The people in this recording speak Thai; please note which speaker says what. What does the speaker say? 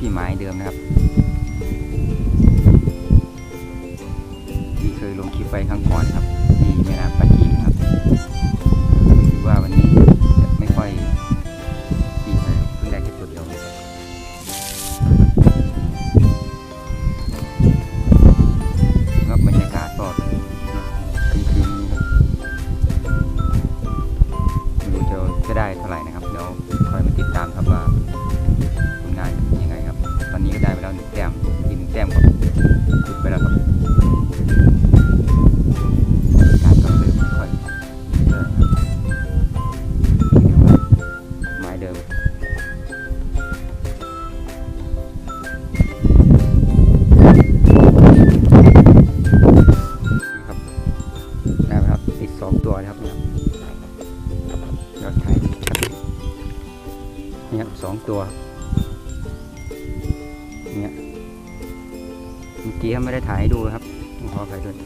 Speaker 1: ที่ไม้เดิมนะครับ ที่เคยลงคลิปไปครั้งก่อนครับที่แม่น้ำปะจีครับคิดว่าวันนี้จะไม่ค่อยดีเท่ไหเพิ่งได้แค่ตัวเดียวครับบรรยากาศก็คืนๆนี้ครับไม่รู้จะจะได้เท่าไหร่นะครับเดี๋ยวคอยมาติดตามครับ ตัวนะครับเนี่ยยอดไทยเนี่ยสองตัวเนี่ยเมื่อกี้ไม่ได้ถ่ายให้ดูครับขออภัยด้วย